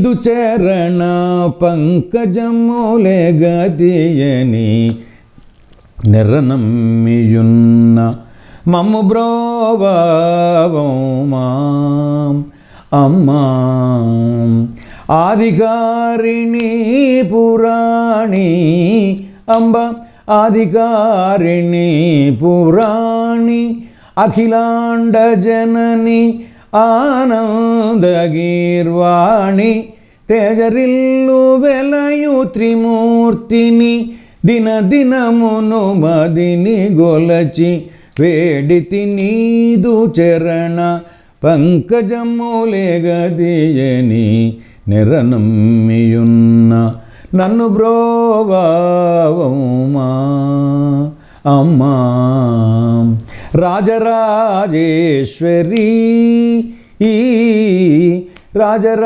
ఇదు చరణ పంకజములే గతియని నిరనమ్మియున్న మమ్ము బ్రోవమాం. అమ్మా. ఆధికారిణి పురాణి. అంబ. ఆధికారిణి పురాణి. అఖిలాండ జనని ఆనందగీర్వాణి తేజరిల్లు వెలయు త్రిమూర్తిని దిన దినమును మదిని గొలచి వేడితి నీదు చరణ పంకజములే గదియని నిరనమ్మియున్న నన్ను బ్రోవామా అమ్మా. రాజరాజేశ్వరి. ఈ రాజరాజేశ్వరి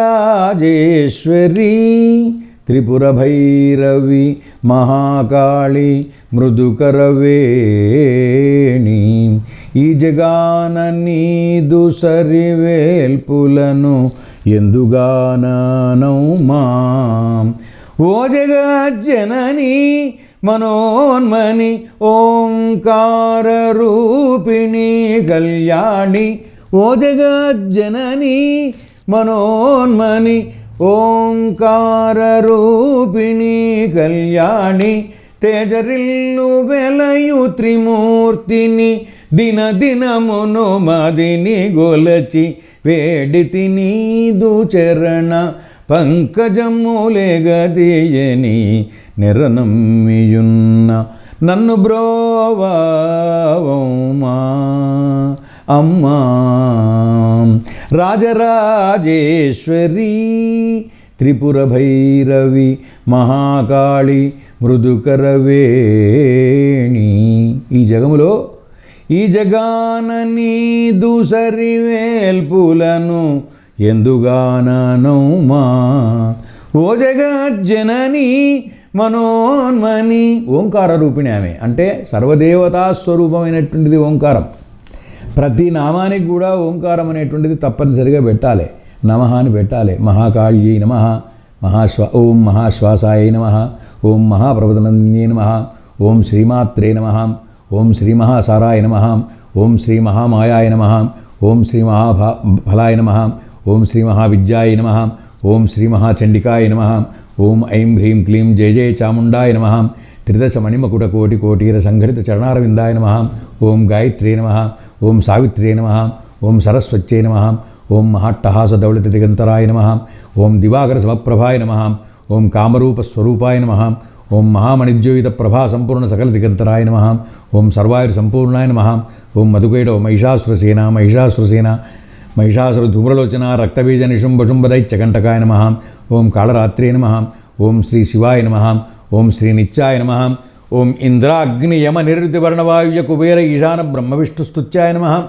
త్రిపుర భైరవి మహాకాళి మృదుకరవేణి ఈ జగాన నీదు సరివేల్పులను ఎందుగానౌమా ఓ జగజ్జననీ మనోన్మని ఓంకార రూపిణి కళ్యాణి ఓ జగజ్జనని మనోన్మని ఓంకార రూపిణి కళ్యాణి తేజరిల్లు వెలయు త్రిమూర్తిని దిన దినమును మదిని గొలచి వేడితి నీదు చరణ పంకజములే నిరనమ్మియున్న నన్ను బ్రోవమ్మా అమ్మా రాజరాజేశ్వరి త్రిపుర భైరవి మహాకాళి మృదుకరవేణి. ఈ జగములో ఈ జగాన నీదు సరివేల్పులను ఎందుగానౌమా ఓ జగజ్జనని మనోన్మని. ఓంకార రూపిణి ఆమె. అంటే సర్వదేవతా స్వరూపమైనటువంటిది ఓంకారం. ప్రతి నామానికి కూడా ఓంకారం అనేటువంటిది తప్పనిసరిగా పెట్టాలి. నమ అని పెట్టాలి. మహాకాళ్యై నమ. మహాశ్వా ఓం మహాశ్వాసాయ నమ. ఓం మహాప్రవదనంద్యై నమ. ఓం శ్రీమాత్రే నమ. ఓం శ్రీ మహాసారాయ నమ. ఓం శ్రీ మహామాయాయ నమ. ఓం శ్రీ మహాభా ఫలాయ నమ. ఓం శ్రీ మహావిద్యాయ నమ ఓం శ్రీ మహాచండికాయ నమ ఓం ఐం హ్రీం క్లీం జయ జయ చాముండాయ నమ త్రిదశ మణిమకుట కోటి కోటీర సంఘటిత చరణారవిందాయ నమ ఓం గాయత్రే నమ ఓం సావిత్రే నమ ఓం సరస్వత్యై నమ ఓం మహాట్టహాస దౌళిత దిగంతరాయ నమ ఓం దివాకర సమప్రభాయ నమ ఓం కామరూప స్వరూపాయ నమ ఓం మహామణిద్యోయిత ప్రభా సంపూర్ణ సకల దిగంతరాయ నమ ఓం సర్వాయుర్ సంపూర్ణాయ నమ ఓం మధుకైడవ మహిషాసురసేన మహిషాసురసేన మహిషాసుర ధూమ్రలోచన రక్తబీజ నిశుంభశుంభదై చకంటకాయ నమ. ఓం కాళరాత్రే నమ. ఓం శ్రీ శివాయ నమ. ఓం శ్రీ నిత్యాయ నమ. ఓం ఇంద్రాగ్ని యమ నిర్వివర్ణవాయుయ కుబేర ఈశాన బ్రహ్మవిష్ణుస్తుత్యాయ నమ.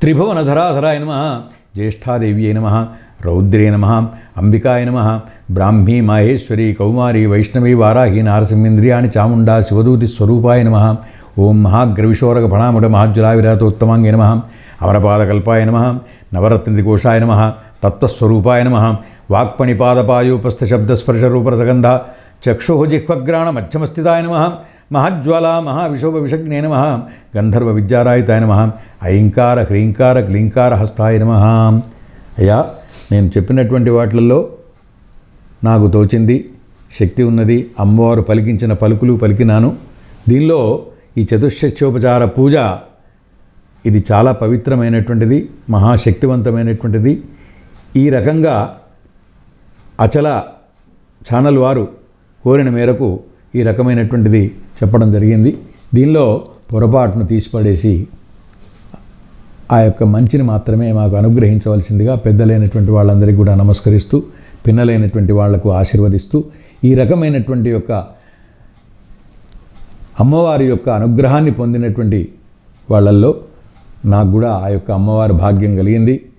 త్రిభువనధరాధరాయ నమ. జ్యేష్ఠాదేవ్యై నమ. రౌద్రే నమ. అంబికాయ నమ. బ్రాహ్మీ మాహేశ్వరి కౌమారి వైష్ణవి వారాహి నారసింహేంద్రియాణి చాముండా శివదూతి స్వరూపాయ నమ. ఓం మహాగ్రవిశోరక ఫణాముడ మహాజ్వలావిరాతోత్తమాంగే నమ. అమరపాదకల్పాయ నమ నవరత్నదికోషాయ నమ తత్వస్వరూపాయ నమ వాక్పణిపాదపాయోపస్థశబ్దస్పర్శరూపరసగంధ చక్షు జిహ్వగ్రాణ మధ్యమస్థితాయ నమ మహాజ్వాల మహావిశోభ విషగ్నే నమ గంధర్వ విద్యారాయితాయ నమ ఐంకార హ్రీంకార క్లీంకార హస్తాయ నమ. అయ్యా నేను చెప్పినటువంటి వాటిల్లో నాకు తోచింది శక్తి ఉన్నది అమ్మవారు పలికించిన పలుకులు పలికినాను. దీనిలో ఈ చతుశ్చోపచార పూజ ఇది చాలా పవిత్రమైనటువంటిది మహాశక్తివంతమైనటువంటిది. ఈ రకంగా అచల ఛానల్ వారు కోరిన మేరకు ఈ రకమైనటువంటిది చెప్పడం జరిగింది. దీనిలో పొరపాటును తీసిపడేసి ఆ యొక్క మంచిని మాత్రమే మాకు అనుగ్రహించవలసిందిగా పెద్దలైనటువంటి వాళ్ళందరికీ కూడా నమస్కరిస్తూ పిన్నలైనటువంటి వాళ్ళకు ఆశీర్వదిస్తూ ఈ రకమైనటువంటి యొక్క అమ్మవారి యొక్క అనుగ్రహాన్ని పొందినటువంటి వాళ్ళల్లో నాకు కూడా ఆ యొక్క అమ్మవారి భాగ్యం కలిగింది.